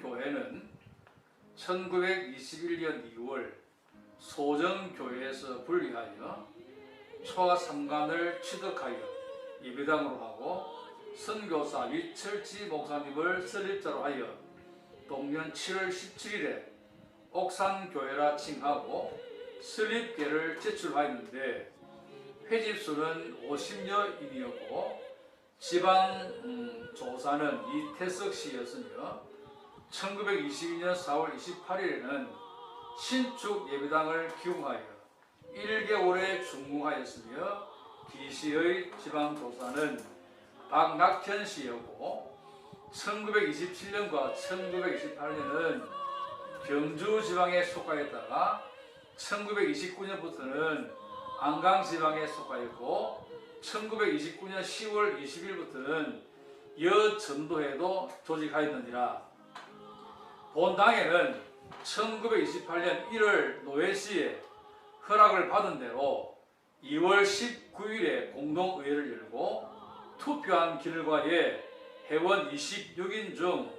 교회는 1921년 2월 소정교회에서 분리하여 초와 삼관을 취득하여 예배당으로 하고 선교사 위철지 목사님을 설립자로 하여 동년 7월 17일에 옥산교회라 칭하고 설립계를 제출하였는데 회집수는 50여인이었고 지방 음, 조사는 이태석 씨였으며 1922년 4월 28일에는 신축 예배당을 기웅하여 1개월에 중궁하였으며 기시의 지방 조사는 박낙현 씨였고 1927년과 1928년은 경주 지방에 속하였다가 1929년부터는 안강 지방에 속하였고 1929년 10월 20일부터는 여전도회도 조직하였느니라. 본당에는 1928년 1월 노회시에 허락을 받은 대로 2월 19일에 공동의회를 열고 투표한 결과에 회원 26인 중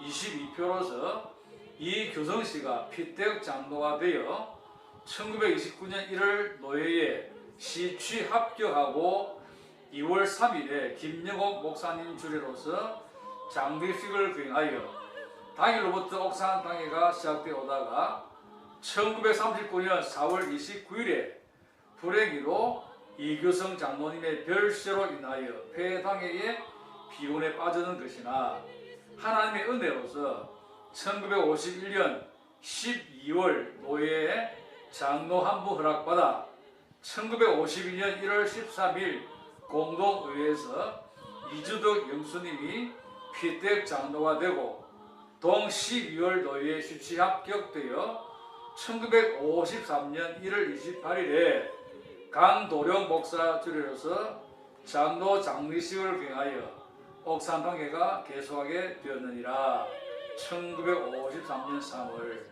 22표로서 이규성 씨가 피택 장로가 되어 1929년 1월 노회에 시취 합격하고 2월 3일에 김영옥 목사님 주례로서 장례식을 거행하여 당일로부터 옥산 당회가 시작되어 오다가 1939년 4월 29일에 불행히로 이규성 장모님의 별세로 인하여 폐당회에 비운에 빠지는 것이나 하나님의 은혜로서 1951년 12월 노예에 장로 한부 허락받아 1952년 1월 13일 공동의회에서 이주덕 영수님이 피택 장로가 되고 동 12월 노예에 수치 합격되어 1953년 1월 28일에 강도령 목사 주례로서 장로 장례식을 거행하여 옥산방회가 개소하게 되었느니라. 1953년 3월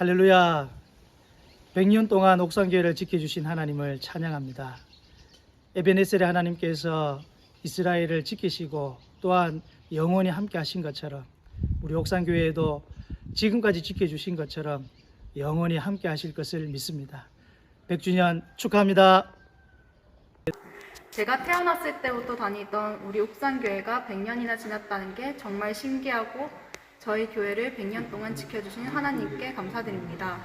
할렐루야. 100년 동안 옥상교회를 지켜주신 하나님을 찬양합니다. 에베네셀의 하나님께서 이스라엘을 지키시고 또한 영원히 함께 하신 것처럼 우리 옥상교회에도 지금까지 지켜주신 것처럼 영원히 함께 하실 것을 믿습니다. 100주년 축하합니다. 제가 태어났을 때부터 다니던 우리 옥산교회가 100년이나 지났다는 게 정말 신기하고 저희 교회를 100년 동안 지켜주신 하나님께 감사드립니다.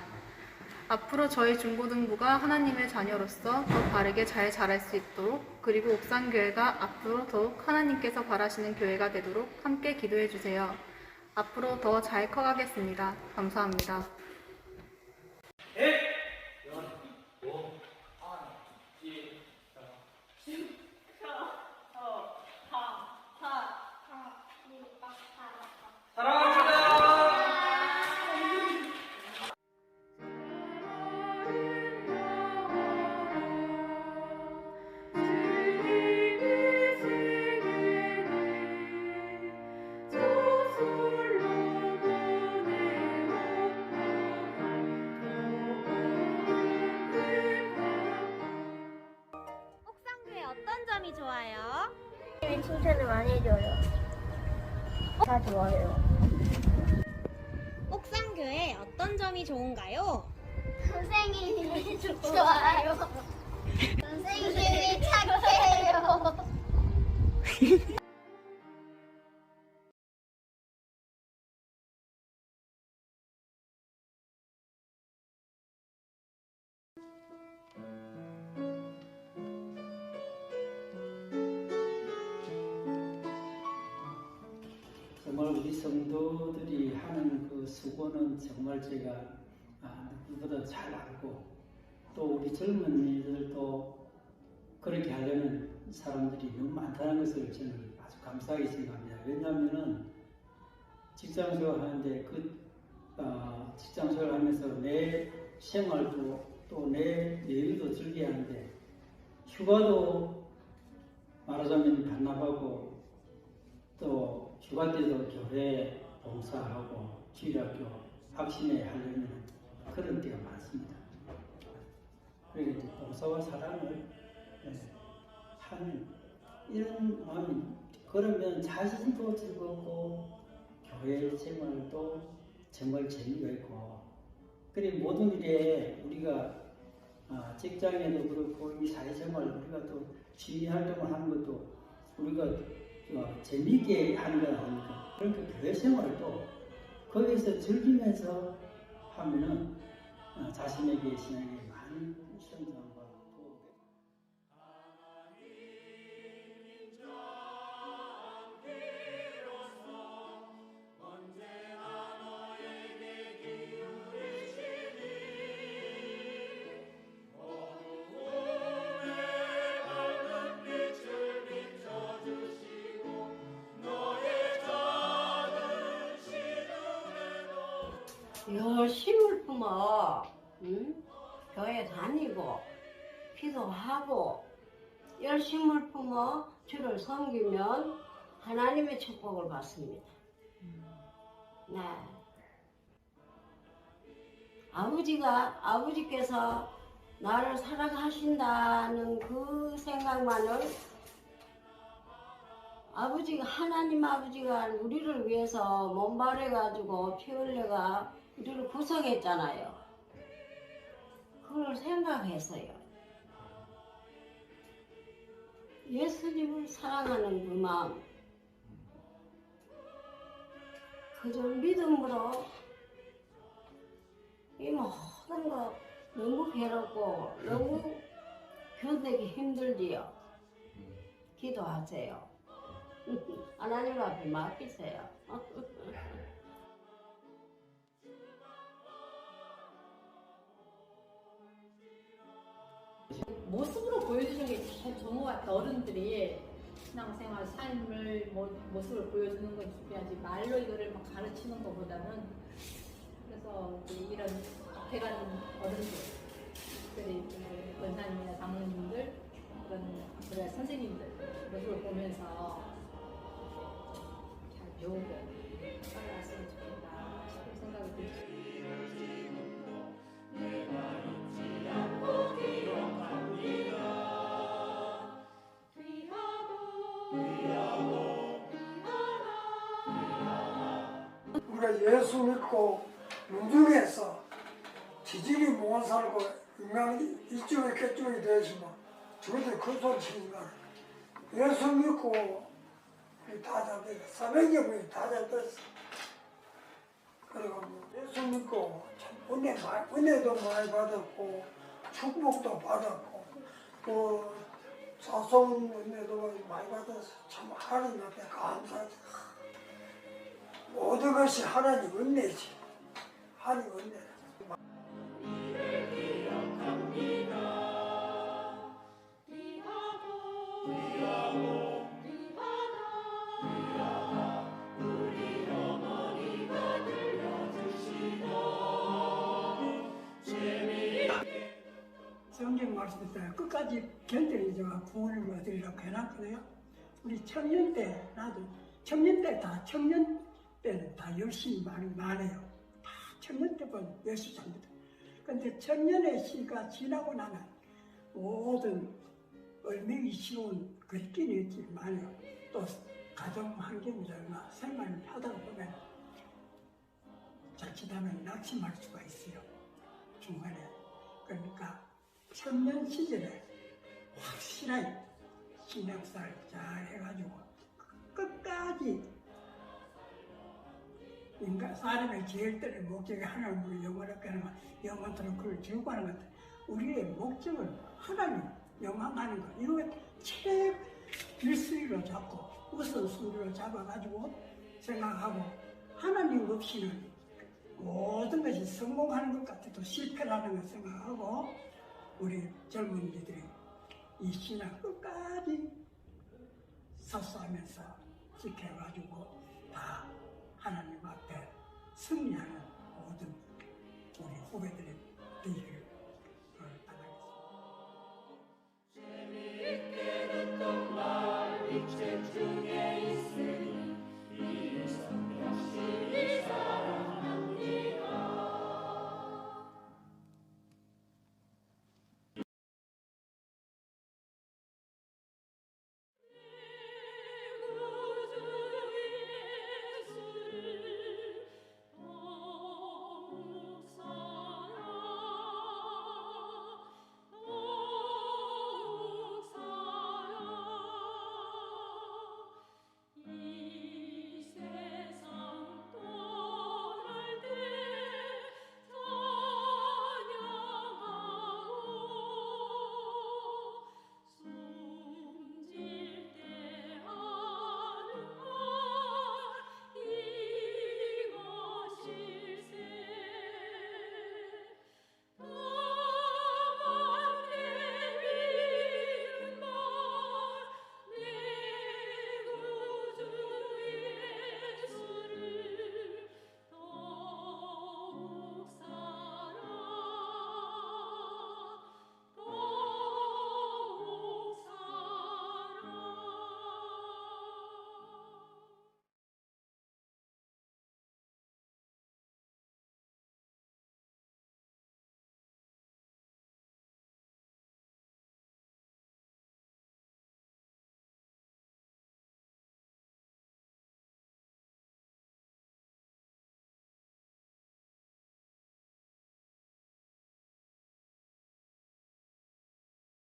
앞으로 저희 중고등부가 하나님의 자녀로서 더 바르게 잘 자랄 수 있도록 그리고 옥산교회가 앞으로 더욱 하나님께서 바라시는 교회가 되도록 함께 기도해 주세요. 앞으로 더 잘 커가겠습니다. 감사합니다. 칭찬을 많이 해줘요. 다 좋아해요. 옥상교회 어떤 점이 좋은가요? 선생님이 좋아요. 선생님이 착해요. 그 수고는 정말 제가 아, 누구보다 잘 알고 또 우리 젊은이들도 그렇게 하려는 사람들이 너무 많다는 것을 저는 아주 감사하게 생각합니다. 왜냐하면은 직장 생활 하는데 그 어, 직장 생활 하면서 내 생활도 또 내 여유도 즐겨야 하는데 휴가도 말하자면 반납하고 또 휴가 때도 교회 봉사하고 주일학교 학신회 하려면 그런 때가 많습니다. 그리고 이제 봉사와 사랑을 예, 하는 이런 마음이 그러면 자신도 즐겁고 교회 생활도 정말 재미가 있고 그래 모든 일에 우리가 아, 직장에도 그렇고 이 사회생활 우리가 또 취미 활동을 하는 것도 우리가 어, 재미있게 하는 건 아니까 그러니까 교회 생활도 거기서 즐기면서 하면은 어, 자신에게 신앙에 많은 열심을 품어 응? 교회 다니고 기도하고 열심을 품어 주를 섬기면 하나님의 축복을 받습니다. 네. 아버지가 아버지께서 나를 사랑하신다는 그 생각만을 아버지가 하나님 아버지가 우리를 위해서 몸발해 가지고 피 흘려가 우리를 구성했잖아요. 그걸 생각했어요. 예수님을 사랑하는 그 마음, 그저 믿음으로 이 모든 거 너무 괴롭고 너무 견디기 힘들지요. 기도하세요. 하나님 앞에 맡기세요. 모습으로 보여주는 게 제일 좋은 것 같아 어른들이. 신앙생활 삶을 모, 모습을 보여주는 건 중요하지 말로 이거를 막 가르치는 것보다는 그래서 이런 앞에 가는 어른들들이 그 권사님이나 장로님들 그런 그래 선생님들 모습을 보면서 잘 배우고 살아갔으면 좋겠다 예수 믿고 문중에서 지질이 못 살고 인간이 이쪽에 저쪽이 되지만 저것들 큰 소리 치지 마라. 예수 믿고 다 잡혔어. 사명경이 다 잡혔어. 그리고 뭐 예수 믿고 참 은혜 은혜도 많이 받았고 축복도 받았고 또 자손 은혜도 많이 받아서 참 하나님 앞에 감사하지. 모든 것이 하나님 은혜지. 하나님 은혜. 성경 말씀 때 끝까지 견뎌내줘가 구원을 얻으리라고 해놨거든요. 우리 청년 때 나도 청년 때 다 청년 때는 다 열심히 많이 말해요. 다 청년 때는 예수 전부터. 근데 청년의 시가 지나고 나면 모든 얼매기 쉬운 그렇긴 있지만 또 가정 환경이나 생활을 하다 보면 자칫하면 낙심할 수가 있어요. 중간에. 그러니까 청년 시절에 확실하게 신학살 잘 해가지고 끝까지 인간 사람의 제일 때는 목적이 하나님으로 영원하게 것, 영원토록 그걸 즐거워하는 것. 우리의 목적은 하나님 영광하는 것. 이거 최 일수위로 잡고 우선순위로 잡아가지고 생각하고 하나님 없이는 모든 것이 성공하는 것 같아도 실패라는 걸 생각하고 우리 젊은이들이 이 신앙 끝까지 사수하면서 지켜가지고 다 하나님 앞에 승리하는